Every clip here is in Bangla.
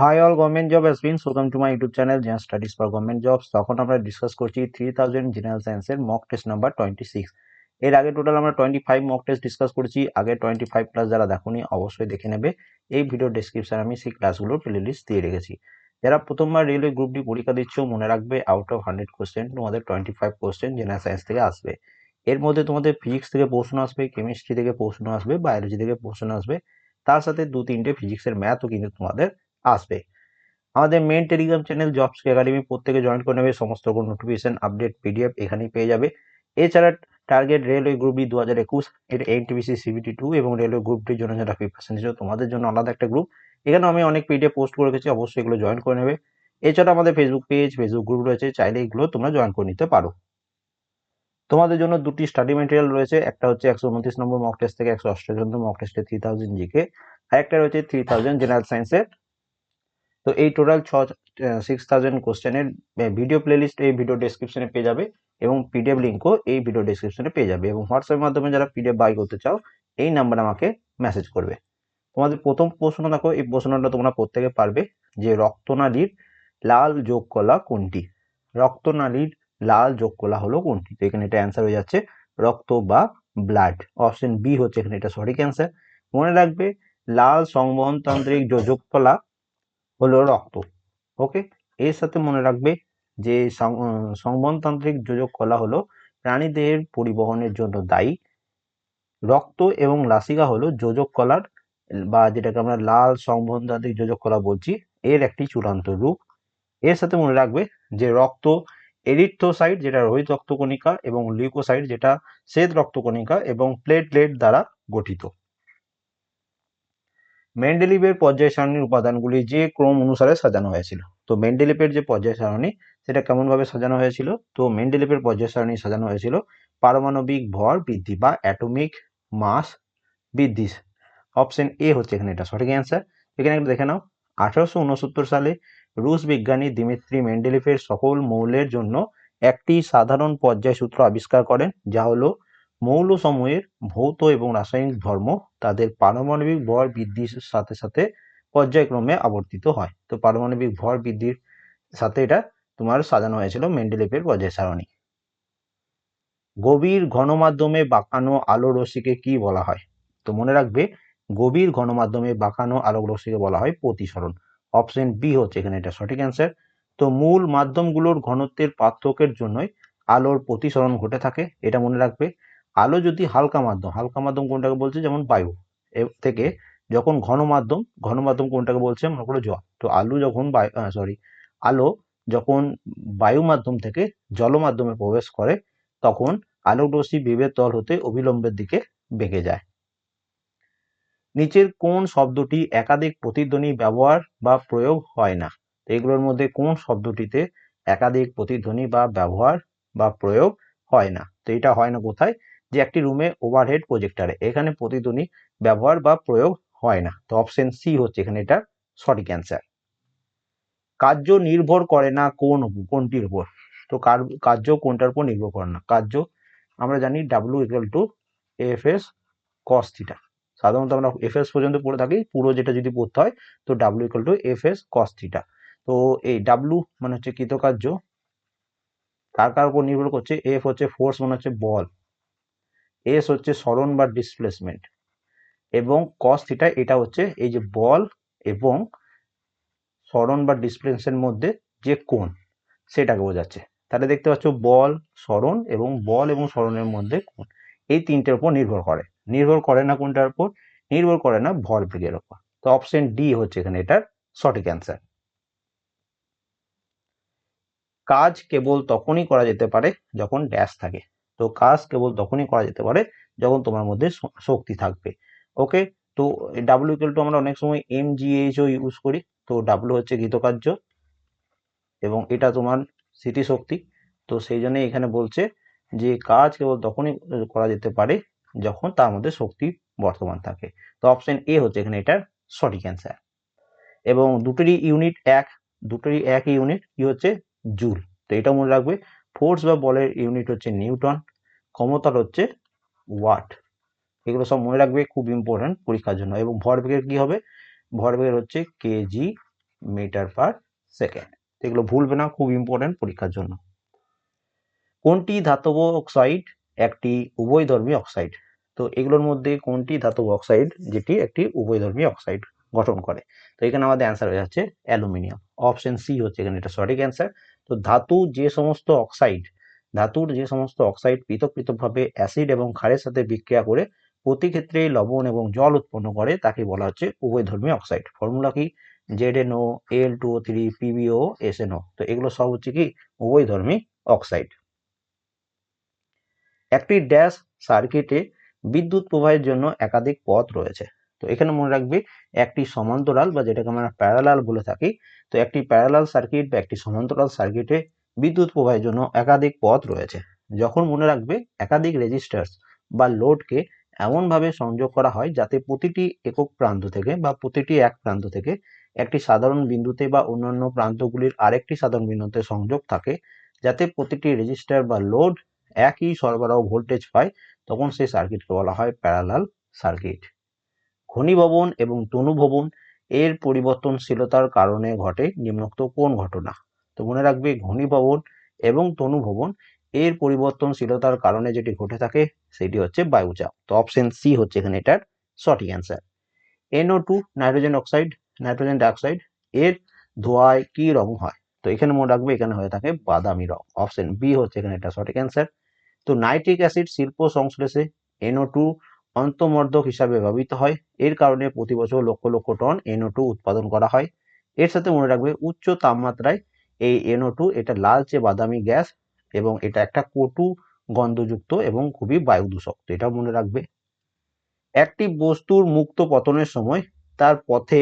Hi all government job aspirants welcome to my YouTube channel gen studies for government jobs তখন আমরা ডিসকাস করছি থ্রি থাউজেন্ড জেনারেল সায়েন্সের mock test number twenty six এর আগে টোটাল আমরা twenty five mock test discuss করছি, আগে টোয়েন্টি ফাইভ প্লাস যারা দেখোনি অবশ্যই দেখে নেবে। এই ভিডিও ডিসক্রিপশন আমি সেই ক্লাসগুলোর প্লেলিস্ট দিয়ে রেখেছি। যারা প্রথমবার রেলওয়ে গ্রুপ ডি পরীক্ষা দিচ্ছ, মনে রাখবে আউট অফ হান্ড্রেড কোশ্চেন তোমাদের twenty five question general science থেকে আসবে। এর মধ্যে তোমাদের ফিজিক্স থেকে প্রশ্ন আসবে কেমিস্ট্রি থেকে প্রশ্ন আসবে বায়োলজি থেকে প্রশ্ন আসবে। তার সাথে দু তিনটে ফিজিক্সের ম্যাথও কিন্তু তোমাদের আসবে। আমাদের main telegram channel jobs academy প্রত্যেকে জয়েন করে নেবে, সমস্ত রকম নোটিফিকেশন আপডেট পিডিএফ এখানেই পেয়ে যাবে। এছাড়া টার্গেট রেলওয়ে গ্রুপ ডি দু হাজার একুশ এর এনটিপিসি সিবিটি টু এবং রেলওয়ে গ্রুপ জন্য যারা প্রিপারেশন নিচ্ছ তোমাদের জন্য আলাদা একটা গ্রুপ এখানে আমি অনেক পিডিএফ পোস্ট করে রেখেছি, অবশ্যই এগুলো জয়েন করে নেবে। এছাড়া আমাদের ফেসবুক পেজ ফেসবুক গ্রুপ রয়েছে, চাইলে এগুলো তোমরা জয়েন করে নিতে পারো। তোমাদের জন্য দুটি স্টাডি মেটেরিয়াল রয়েছে, একটা হচ্ছে একশো উনত্রিশ নম্বর মক টেস্ট থেকে একশো অষ্টাশি নম্বর মক টেস্টে থ্রি থাউজেন্ড জিকে আর একটা রয়েছে থ্রি থাউজেন্ড জেনারেল সায়েন্সের তো এই টোটাল ছ সিক্স থাউজেন্ড কোশ্চেনের ভিডিও প্লেলিস্ট এই ভিডিও ডেসক্রিপশনে পেয়ে যাবে এবং পিডিএফ লিঙ্কও এই ভিডিও ডেসক্রিপশনে পেয়ে যাবে এবং হোয়াটসঅ্যাপের মাধ্যমে যারা পিডিএফ বাই করতে চাও, এই নাম্বারে আমাকে মেসেজ করবে। তোমাদের প্রথম প্রশ্ন দেখো, এই প্রশ্নটা তোমরা প্রত্যেকে পারবে যে রক্তনালীর লাল যোগ কলা কোনটি? রক্তনালীর লাল যোগ কলা হলো কোনটি? তো এখানে এটা অ্যান্সার হয়ে যাচ্ছে, রক্ত বা ব্লাড অপশন বি হচ্ছে এখানে এটা সঠিক অ্যান্সার মনে রাখবে, লাল সংবহনতান্ত্রিক কলা হলো রক্ত ওকে এর সাথে মনে রাখবে যে সংবহনতান্ত্রিক যোজক কলা হলো প্রাণীদেহের পরিবহনের জন্য দায়ী। রক্ত এবং লাসিকা হলো যোজক কলার, বা যেটাকে আমরা লাল সংবহনতান্ত্রিক যোজক কলা বলছি, এর একটি চূড়ান্ত রূপ। এর সাথে মনে রাখবে যে রক্ত এরিথ্রোসাইট, যেটা রোহিত রক্তকণিকা, এবং লিউকোসাইট, যেটা শ্বেত রক্তকণিকা, এবং প্লেটলেট দ্বারা গঠিত। মেন্ডেলিভের পর্যায় সারণীর উপাদানগুলি যে ক্রম অনুসারে সাজানো হয়েছিল। তো মেন্ডেলিভের যে পর্যায় সারণী, সেটা কেমনভাবে সাজানো হয়েছিল? তো মেন্ডেলিভের পর্যায় সারণী সাজানো হয়েছিল পারমাণবিক ভর বৃদ্ধি বা অ্যাটমিক মাস বৃদ্ধি। অপশন এ হচ্ছে এখানে এটা সঠিক অ্যান্সার এখানে একটু দেখে নাও। আঠারোশো উনসত্তর সালে রুশ বিজ্ঞানী দিমিত্রি মেন্ডেলিফের সকল মৌলের জন্য একটি সাধারণ পর্যায় সূত্র আবিষ্কার করেন, যা হলো মৌল সময়ের ভৌত এবং রাসায়নিক ধর্ম তাদের পারমাণবিক ভর বৃদ্ধির সাথে সাথে পর্যায়ক্রমে আবর্তিত হয়। তো পারমাণবিক ভর বৃদ্ধির সাথে এটা তোমার সাজানো হয়েছিল মেন্ডেলিফের পর্যায় সারণী। গভীর ঘনমাধ্যমে বাঁকানো আলো রশ্মিকে কি বলা হয়? তো মনে রাখবে, গভীর ঘনমাধ্যমে বাঁকানো আলোক রশ্মিকে বলা হয় প্রতিসরণ। অপশন বি হচ্ছে এখানে এটা সঠিক অ্যান্সার তো মূল মাধ্যমগুলোর ঘনত্বের পার্থক্যের জন্যই আলোর প্রতিসরণ ঘটে থাকে। এটা মনে রাখবে আলো যদি হালকা মাধ্যম হালকা মাধ্যম কোনটাকে বলছে? যেমন বায়ু। থেকে যখন ঘন মাধ্যম ঘন মাধ্যম কোনটাকে বলছে? মনে করো জল। তো আলু যখন সরি আলো যখন বায়ু মাধ্যম থেকে জল মাধ্যমে প্রবেশ করে, তখন আলোক রশ্মি বিভেদ তল হতে অবিলম্বের দিকে বেঁকে যায়। নিচের কোন শব্দটি একাধিক প্রতিধ্বনি ব্যবহার বা প্রয়োগ হয় না? এগুলোর মধ্যে কোন শব্দটিতে একাধিক প্রতিধ্বনি বা ব্যবহার বা প্রয়োগ হয় না? তো এটা হয় না কোথায়? যে একটি রুমে ওভারহেড প্রজেক্টারে এখানে প্রতিধ্বনি ব্যবহার বা প্রয়োগ হয় না। তো অপশন সি হচ্ছে এখানে এটা সঠিক অ্যান্সার কার্য নির্ভর করে না কোন কোনটির উপর। তো কার্য কোনটার উপর নির্ভর করে না। কার্য আমরা জানি W equal to F S cos theta সাধারণত আমরা এফ এস পর্যন্ত পড়ে থাকি, পুরো যেটা যদি পড়তে হয়, তো W equal to F S cos theta তো এই ডাব্লু মানে হচ্ছে কৃতকার্য। কার কার উপর নির্ভর করছে? এফ হচ্ছে ফোর্স মানে হচ্ছে বল এস হচ্ছে সরণ বা ডিসপ্লেসমেন্ট এবং কস থিটা এটা হচ্ছে এই যে বল এবং সরণ বা ডিসপ্লেসের মধ্যে যে কোণ সেটাকে বোঝাচ্ছে। তাহলে দেখতে পাচ্ছ বল সরণ এবং বল এবং সরণের মধ্যে কোণ। এই তিনটের উপর নির্ভর করে। নির্ভর করে না কোনটার উপর? নির্ভর করে না ভর বেগের উপর। তো অপশন ডি হচ্ছে এখানে এটার সঠিক অ্যান্সার কাজ কেবল তখনই করা যেতে পারে যখন ড্যাশ থাকে। তো কাজ কেবল তখনই করা যেতে পারে যখন তোমার মধ্যে শক্তি থাকবে। ওকে তো ডাব্লিউ ইকুয়াল টু আমরা অনেক সময় এম জিএইচও ইউজ করি। তো ডাব্লিউ হচ্ছে গীতকার্য এবং এটা তোমার স্মৃতিশক্তি তো সেই জন্য এখানে বলছে যে কাজ কেবল তখনই করা যেতে পারে যখন তার মধ্যে শক্তি বর্তমান থাকে। তো অপশন এ হচ্ছে এখানে এটার সঠিক অ্যান্সার এবং দুটোরই ইউনিট এক, দুটোরই এক ইউনিট কি হচ্ছে জুল তো এটা মনে রাখবে ফোর্স বা বলের ইউনিট হচ্ছে নিউটন, ক্ষমতার হচ্ছে ওয়াট। এগুলো সব মনে রাখবে খুব ইম্পর্টেন্ট পরীক্ষার জন্য। এবং ভরবেগের কি হবে? ভরবেগের হচ্ছে কেজি মিটার পার সেকেন্ড এগুলো ভুলবে না, খুব ইম্পর্টেন্ট পরীক্ষার জন্য। কোনটি ধাতব অক্সাইড একটি উভয়ধর্মী অক্সাইড তো এগুলোর মধ্যে কোনটি ধাতব অক্সাইড যেটি একটি উভয়ধর্মী অক্সাইড গঠন করে। তো এখানে আমাদের অ্যান্সার হয়ে যাচ্ছে অ্যালুমিনিয়াম। অপশন সি হচ্ছে এখানে এটা সঠিক অ্যান্সার তো ধাতু যে সমস্ত অক্সাইড ধাতুর যে সমস্ত অক্সাইড পৃথক পৃথকভাবে অ্যাসিড এবং ক্ষারের সাথে বিক্রিয়া করে প্রতি ক্ষেত্রে লবণ এবং জল উৎপন্ন করে, তাকে বলা হচ্ছে উভয়ধর্মী অক্সাইড ফর্মুলা কি? Z NO L two O three PBO S NO তো এগুলো সব হচ্ছে কি? উভয়ধর্মী অক্সাইড একটি ড্যাশ সার্কিটে বিদ্যুৎ প্রবাহের জন্য একাধিক পথ রয়েছে। এখানে মনে রাখবে একটি সমান্তরাল বা যেটাকে আমরা প্যারালাল বলে থাকি, তো একটি প্যারালাল সার্কিট বা একটি সমান্তরাল সার্কিটে বিদ্যুৎ প্রবাহের জন্য একাধিক পথ রয়েছে। যখন মনে রাখবে একাধিক রেজিস্টার্স বা লোডকে এমনভাবে সংযোগ করা হয় যাতে প্রতিটি একক প্রান্ত থেকে বা প্রতিটি এক প্রান্ত থেকে একটি সাধারণ বিন্দুতে বা অন্যান্য প্রান্তগুলির আরেকটি সাধারণ বিন্দুতে সংযোগ থাকে, যাতে প্রতিটি রেজিস্টার বা লোড একই সরবরাহ ভোল্টেজ পায়, তখন সেই সার্কিটকে বলা হয় প্যারালাল সার্কিট ঘনীভবন এবং তনুভবন, এর পরিবর্তনশীলতার কারণে ঘটে নিম্নোক্ত কোন ঘটনা? তো মনে রাখবে ঘনীভবন এবং তনুভবন, এর পরিবর্তনশীলতার কারণে যেটি ঘটে থাকে সেটি হচ্ছে বায়ুচাপ। তো অপশন সি হচ্ছে এখানে এটার সঠিক answer NO two nitrogen oxide nitrogen dioxide এর ধোঁয়ায় কি রং হয়? তো এখানে মনে রাখবে এখানে হয়ে থাকে বাদামি রং। অপশন বি হচ্ছে এখানে এটা সঠিক অ্যান্সার তো নাইট্রিক অ্যাসিড শিল্প সংশ্লেষে এনও টু অন্তমর্ধক হিসাবে ব্যবহৃত হয়। এর কারণে প্রতি বছর লক্ষ লক্ষ টন এনও উৎপাদন করা হয়। এর সাথে মনে রাখবে উচ্চ তাপমাত্রায় এই এনও এটা লালচে বাদামি গ্যাস এবং এটা একটা কটু গন্ধযুক্ত এবং খুবই বায়ু দূষক এটাও মনে রাখবে। একটি বস্তুর মুক্ত পতনের সময় তার পথে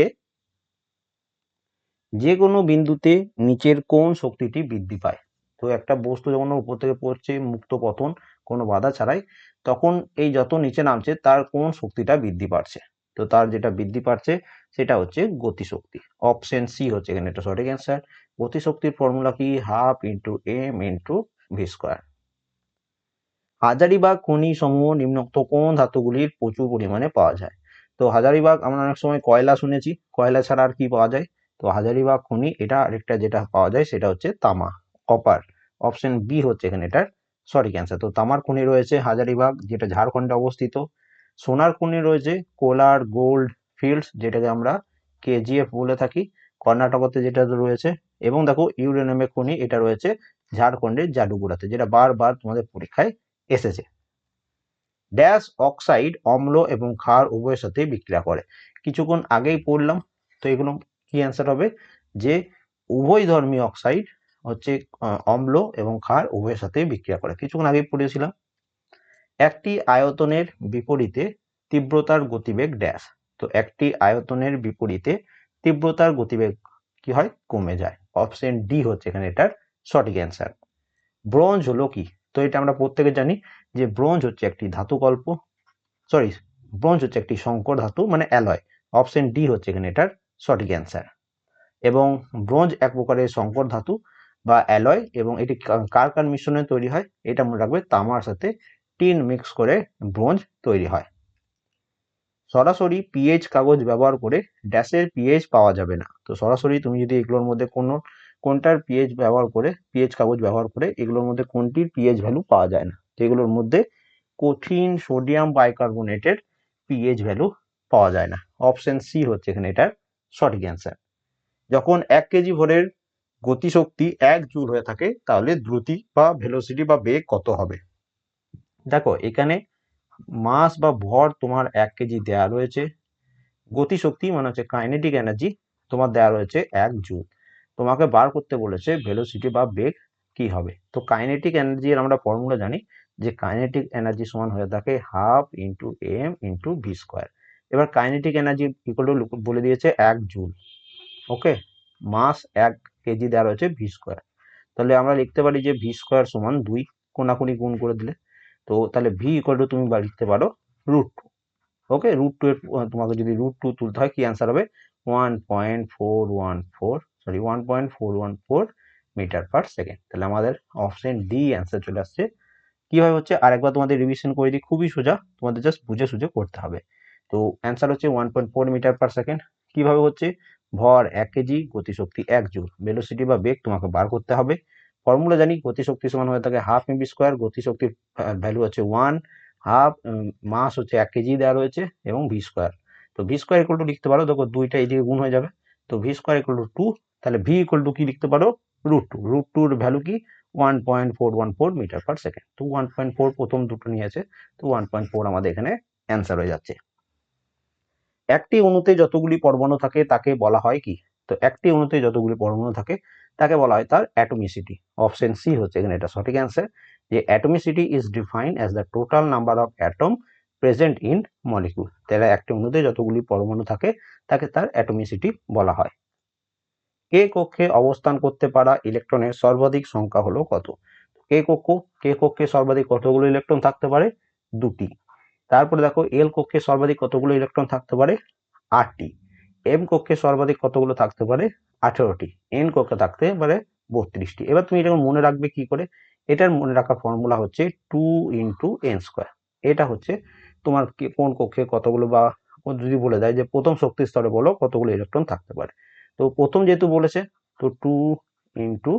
যে কোনো বিন্দুতে নিচের কোন শক্তিটি বৃদ্ধি পায়। তো একটা বস্তু যখন উপর থেকে পড়ছে, মুক্ত পতন কোনো বাধা ছাড়াই তখন এই যত নিচে নামছে, তার কোন শক্তিটা বৃদ্ধি পাচ্ছে? তো তার যেটা বৃদ্ধি পাচ্ছে, সেটা হচ্ছে গতিশক্তি। অপশন সি হচ্ছে এখানে এটা সঠিক অ্যান্সার গতিশক্তির ফর্মুলা কি? Half into M into V square Hazaribagh খনি সমূহ নিম্নোক্ত কোন ধাতুগুলির প্রচুর পরিমাণে পাওয়া যায়? তো হাজারিবাগ আমরা অনেক সময় কয়লা শুনেছি, কয়লা ছাড়া আর কি পাওয়া যায়? তো হাজারিবাগ খনি, এটা আরেকটা যেটা পাওয়া যায়, সেটা হচ্ছে তামা কপার অপশন বি হচ্ছে এখানে এটার সঠিক অ্যান্সার তো তামার খনি রয়েছে হাজারিবাগ, যেটা ঝাড়খণ্ডে অবস্থিত। সোনার খনি রয়েছে কোলার গোল্ড ফিল্ডস, যেটাকে আমরা কেজিএফ বলে থাকি, কর্ণাটকতে যেটা রয়েছে। এবং দেখো, ইউরেনিয়ামের খনি এটা রয়েছে ঝাড়খণ্ডের জাডুগুড়াতে যেটা বারবার তোমাদের পরীক্ষায় এসেছে। ড্যাশ অক্সাইড অম্ল এবং ক্ষার উভয়ের সাথে বিক্রিয়া করে। কিছুক্ষণ আগেই পড়লাম, তো এগুলো কি অ্যান্সার হবে? যে উভয় ধর্মী অক্সাইড হচ্ছে অম্ল এবং ক্ষার উভয়ের সাথে বিক্রিয়া করে। কিছুক্ষণ আগেই পড়েছিলাম একটি আয়তনের বিপরীতে তীব্রতার গতিবেগ ড্যাশ। তো একটি আয়তনের বিপরীতে তীব্রতার গতিবেগ কি হয়? কমে যায়। অপশন ডি হচ্ছে এখানে এটার সঠিক অ্যান্সার। ব্রোঞ্জ হলো কি? তো এটা আমরা প্রত্যেকে জানি যে ব্রোঞ্জ হচ্ছে একটি ধাতু ধাতুকল্প সরি, ব্রোঞ্জ হচ্ছে একটি সংকর ধাতু মানে অ্যালয়। অপশন ডি হচ্ছে এখানে এটার সঠিক অ্যান্সার। এবং ব্রোঞ্জ এক প্রকারের সংকর ধাতু। বা অ্যালয় এবং এটি কার কার মিশ্রণে তৈরি হয়? এটা মনে রাখবে তামার সাথে টিন মিক্স করে ব্রোঞ্জ তৈরি হয়। সরাসরি পিএইচ কাগজ ব্যবহার করে ড্যাশের পিএইচ পাওয়া যাবে না। তো সরাসরি তুমি যদি এগুলোর মধ্যে কোনো, কোনটার পিএইচ ব্যবহার করে, পিএইচ কাগজ ব্যবহার করে, এগুলোর মধ্যে কোনটির পিএইচ ভ্যালু পাওয়া যায় না? তো এগুলোর মধ্যে কঠিন সোডিয়াম বাইকার্বনেটের পিএইচ ভ্যালু পাওয়া যায় না। অপশন সি হচ্ছে এখানে এটার সঠিক অ্যান্সার যখন এক কেজি ভরের গতিশক্তি এক জুল হয়ে থাকে, তাহলে দ্রুতি বা ভেলোসিটি বা বেগ কত হবে? দেখো, এখানে মাস বা ভর তোমার এক কেজি দেয়া রয়েছে। গতিশক্তি মানে হচ্ছে কাইনেটিক এনার্জি তোমার দেয়া রয়েছে এক জুল। তোমাকে বার করতে বলেছে ভেলোসিটি বা বেগ কি হবে? তো কাইনেটিক এনার্জির আমরা ফর্মুলা জানি যে কাইনেটিক এনার্জি সমান হয়ে থাকে half into M into V square এবার কাইনেটিক এনার্জি ইকুয়াল টু বলে দিয়েছে এক জুল। ওকে মাস এক কেজি দেওয়া রয়েছে ভি স্কোয়ার তাহলে আমরা লিখতে পারি যে ভি স্কোয়ার সমান দুই, কোনাকুনি গুণ করে দিলে। তো তাহলে ভি ইকুয়াল টু তুমি লিখতে পারো root two okay root two এর তোমাকে যদি রুট টু তুলতে হয়, কি অ্যান্সার হবে? One point four one four sorry one point four one four metre per second তাহলে আমাদের অপশন ডি অ্যান্সার চলে আসছে। কীভাবে হচ্ছে? আরেকবার তোমাদের রিভিশন করে দিই, খুবই সোজা। তোমাদের জাস্ট বুঝে সুঝে করতে হবে। তো অ্যান্সার হচ্ছে one point four metre per second কীভাবে হচ্ছে? ভর এক কেজি, গতিশক্তি এক জুল। ভেলোসিটি বা বেগ তোমাকে বার করতে হবে। ফর্মুলা জানি, গতিশক্তি সমান হয়ে থাকে হাফ এমবি স্কোয়ার গতিশক্তির ভ্যালু হচ্ছে ওয়ান হাফ মাস হচ্ছে এক কেজি দেওয়া রয়েছে এবং ভি স্কোয়ার তো ভি স্কোয়ার ইকুয়াল টু লিখতে পারো, দেখো দুইটা এদিকে গুণ হয়ে যাবে। তো V square equal to two তাহলে ভি ইকুয়াল টু কি লিখতে পারো? রুট টু রুট টুর ভ্যালু কি? One point four one four metre per second তো ওয়ান পয়েন্ট ফোর প্রথম দুটো নিয়ে আছে। তো ওয়ান পয়েন্ট ফোর আমাদের এখানে অ্যান্সার হয়ে যাচ্ছে। একটি অণুতে যতগুলি পরমাণু থাকে তাকে বলা হয় কি? তো একটি অণুতে যতগুলি পরমাণু থাকে তাকে বলা হয় তার অ্যাটমিসিটি অপশন সি হচ্ছে এখানে এটা সঠিক অ্যান্সার যে atomicity is defined as the total number of atom present in molecule তাহলে একটি অণুতে যতগুলি পরমাণু থাকে তাকে তার অ্যাটমিসিটি বলা হয়। কে কক্ষে অবস্থান করতে পারা ইলেকট্রনের সর্বাধিক সংখ্যা হলো কত? কে কক্ষ? কে কক্ষে সর্বাধিক কতগুলো ইলেকট্রন থাকতে পারে? দুটি। তারপরে দেখো এল কক্ষে সর্বাধিক কতগুলো ইলেকট্রন থাকতে পারে? আটটি। এম কক্ষে সর্বাধিক কতগুলো থাকতে পারে? আঠেরোটি। এন কক্ষে থাকতে পারে বত্রিশটি। এবার তুমি এটা মনে রাখবে কি করে? এটার মনে রাখার ফর্মুলা হচ্ছে টু ইন্টু এন স্কোয়ার এটা হচ্ছে তোমার কোন কক্ষে কতগুলো বা যদি বলে দেয় যে প্রথম শক্তি স্তরে বলো কতগুলো ইলেকট্রন থাকতে পারে। তো প্রথম যেহেতু বলেছে, তো টু ইন্টু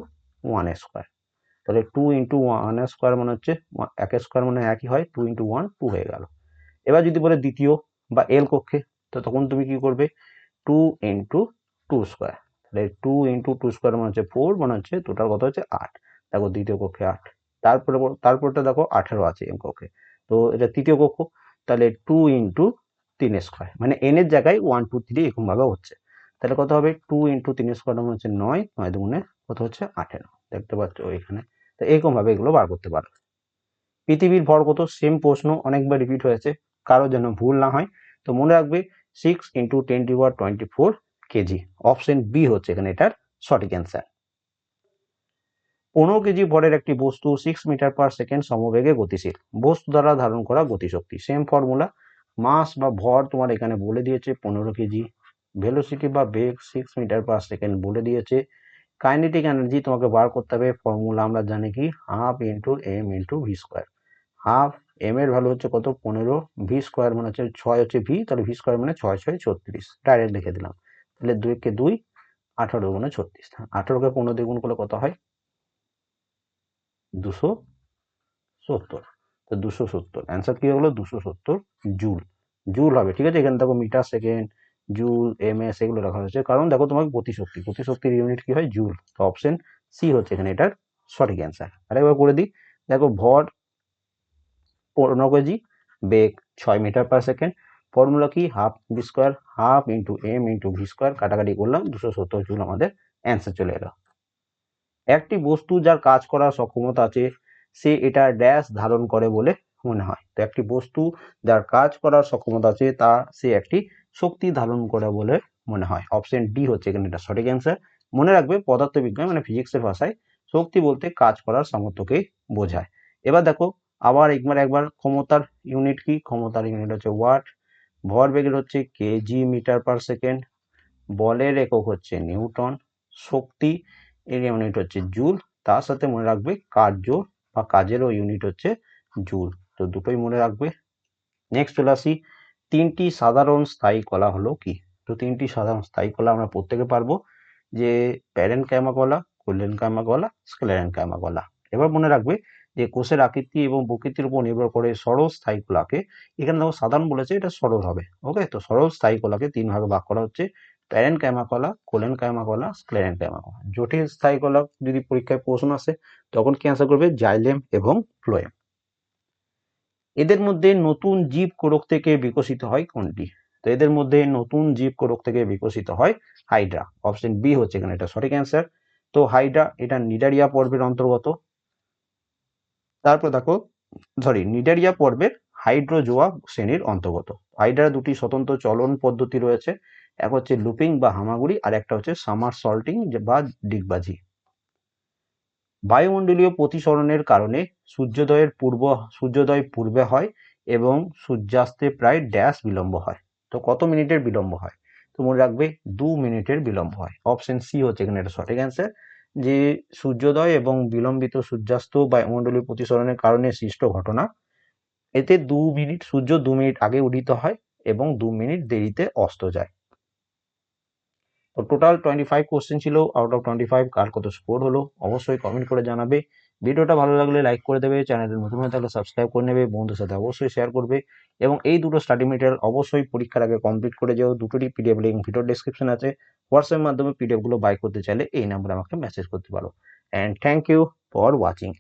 ওয়ান স্কোয়ার তাহলে টু ইন্টু ওয়ান স্কোয়ার মানে হচ্ছে এক স্কোয়ার মানে একই হয় টু ইন্টু ওয়ান টু হয়ে গেল। এবার যদি বলে দ্বিতীয় বা এল কক্ষে, তো তখন তুমি কি করবে? টু ইন্টু টু স্কোয়ার তাহলে টু ইন্টু টু স্কোয়ার মানে হচ্ছে ফোর মানে হচ্ছে টোটাল কত হচ্ছে আট। দেখো দ্বিতীয় কক্ষে আট। তারপরে তারপরটা দেখো আঠেরো আছে এম কক্ষে। তো এটা তৃতীয় কক্ষ, তাহলে টু ইন্টু তিন স্কোয়ার মানে এন এর জায়গায় ওয়ান টু থ্রি এরকম ভাবে হচ্ছে। তাহলে কত হবে? টু ইন্টু তিন স্কোয়ার মানে হচ্ছে নয় নয় দুগুণে কত হচ্ছে? আঠেরো। দেখতে পাচ্ছ এখানে। তো এরকম ভাবে এগুলো বার করতে পারো। পৃথিবীর ভর কত? সেম প্রশ্ন অনেকবার রিপিট হয়েছে। কারোর যেন ভুল না হয়। তো মনে রাখবে six into twenty or twenty four kg option B হচ্ছে এখানে এটার সঠিক অ্যান্সার পনেরো কেজি ভরের একটি বস্তু সিক্স মিটার পার সেকেন্ড সমবেগে গতিশীল। বস্তু দ্বারা ধারণ করা গতিশক্তি। সেম ফর্মুলা মাস বা ভর তোমার এখানে বলে দিয়েছে পনেরো কেজি ভেলোসিটি বা বেগ সিক্স মিটার পার সেকেন্ড বলে দিয়েছে। কাইনেটিক এনার্জি তোমাকে বার করতে হবে। ফর্মুলা আমরা জানি কি? Half into M into V square half M এর ভ্যালু হচ্ছে কত? পনেরো। ভি স্কোয়ার মানে হচ্ছে ছয় হচ্ছে ভি তাহলে ভি স্কোয়ার মানে ছয় ছয়, ছত্রিশ। ডাইরেক্ট লিখে দিলাম। তাহলে দুইকে দুই, আঠারো গুণে ছত্রিশ। আঠারোকে পনেরো দ্বিগুণ করলে কত হয়? দুশো সত্তর। তো দুশো সত্তর। অ্যান্সার কি হলো? দুশো সত্তর জুল জুল হবে। ঠিক আছে? এখানে দেখো metre second joule M S এগুলো রাখা হয়েছে। কারণ দেখো তোমাকে গতিশক্তি। গতিশক্তির ইউনিট কি হয়? জুল তো অপশন সি হচ্ছে এখানে এটার সঠিক অ্যান্সার আরেকবার করে দিই। দেখো ভর পনেরো কেজি বেগ ছয় মিটার পার সেকেন্ড ফর্মুলা কি? Half V square half into M into V square কাটাকাটি করলাম, দুশো সত্তর জুল আমাদের অ্যান্সার চলে এলো। একটি বস্তু যার কাজ করার সক্ষমতা আছে, সে এটা ড্যাশ ধারণ করে বলে মনে হয়। তো একটি বস্তু যার কাজ করার সক্ষমতা আছে, তা সে একটি শক্তি ধারণ করে বলে মনে হয়। অপশন ডি হচ্ছে এখানে এটা সঠিক অ্যান্সার মনে রাখবে, পদার্থবিজ্ঞান মানে ফিজিক্সের ভাষায় শক্তি বলতে কাজ করার সামর্থ্যকেই বোঝায়। এবার দেখো আবার একবার একবার ক্ষমতার ইউনিট কি? ক্ষমতার ইউনিট হচ্ছে ওয়াট ভরবেগের হচ্ছে কেজি মিটার পার সেকেন্ড বলের একক হচ্ছে নিউটন, শক্তি এর ইউনিট হচ্ছে জুল তার সাথে মনে রাখবে কার্য বা কাজেরও ইউনিট হচ্ছে জুল তো দুটোই মনে রাখবে। নেক্সট চলে আসি, তিনটি সাধারণ স্থায়ী কলা হলো কি? তো তিনটি সাধারণ স্থায়ী কলা আমরা প্রত্যেকে পারব, যে প্যারেন ক্যামা কলা, কোলেন ক্যামা কলা স্কেলেন ক্যামা কলা। এবার মনে রাখবে যে কোষের আকৃতি এবং প্রকৃতির উপর নির্ভর করে সরল স্থায়ী কলাকে এখানে দেখো সাধারণ বলেছে এটা সরল হবে ওকে তো সরল স্থায়ী কলাকে তিন ভাগে ভাগ করা হচ্ছে প্যারেন ক্যামা কলা কোলেন ক্যামা কলা স্ক্লেরেন ক্যামা কলা জটিল স্থায়ী কলা যদি পরীক্ষায় প্রশ্ন আসে, তখন কি অ্যান্সার করবে? জাইলেম এবং ফ্লোয়েম। এদের মধ্যে নতুন জীব কোরক থেকে বিকশিত হয় কোনটি? তো এদের মধ্যে নতুন জীব কোরক থেকে বিকশিত হয় হাইড্রা। অপশন বি হচ্ছে এখানে এটা সঠিক অ্যান্সার তো হাইড্রা, এটা নিডারিয়া পর্বের অন্তর্গত। তারপর দেখো সরি নিডারিয়া পর্বের হাইড্রোজোয়া শ্রেণির অন্তর্গত। হাইড্রা দুটি স্বতন্ত্র চলন পদ্ধতি রয়েছে, এক হচ্ছে লুপিং বা হামাগুড়ি, আর একটা হচ্ছে সামার সল্টিং বা ডিগবাজি। বায়ুমণ্ডলীয় প্রতিসরণের কারণে সূর্যোদয়ের পূর্ব, সূর্যোদয় পূর্বে হয় এবং সূর্যাস্তে প্রায় ড্যাশ বিলম্ব হয়। তো কত মিনিটের বিলম্ব হয়? তো মনে রাখবে দু মিনিটের বিলম্ব হয়। অপশন সি হচ্ছে এখানে একটা সঠিক অ্যান্সার যে সূর্যোদয় এবং বিলম্বিত সূর্যাস্ত বায়ুমণ্ডলীয় প্রতিসরণের কারণে সৃষ্ট ঘটনা, এতে দু মিনিট, সূর্য দু মিনিট আগে উদিত হয় এবং দু মিনিট দেরিতে অস্ত যায়। তো টোটাল টোয়েন্টি ফাইভ কোশ্চেন ছিল আউট অফ টোয়েন্টি ফাইভ কার কত স্কোর হলো, অবশ্যই কমেন্ট করে জানাবে। ভিডিওটা ভালো লাগলে লাইক করে দেবে চ্যানেলের নতুন হয়ে থাকলে সাবস্ক্রাইব করে নেবে বন্ধুর সাথে অবশ্যই শেয়ার করবে এবং এই দুটো স্টাডি মেটেরিয়াল অবশ্যই পরীক্ষার আগে কমপ্লিট করে যেও। দুটোরই পিডিএফ লিঙ্ক ভিডিও ডিসক্রিপশন আছে। হোয়াটসঅ্যাপের মাধ্যমে পিডিএফগুলো বাই করতে চাইলে এই নাম্বারে আমাকে মেসেজ করতে পারো। And thank you for watching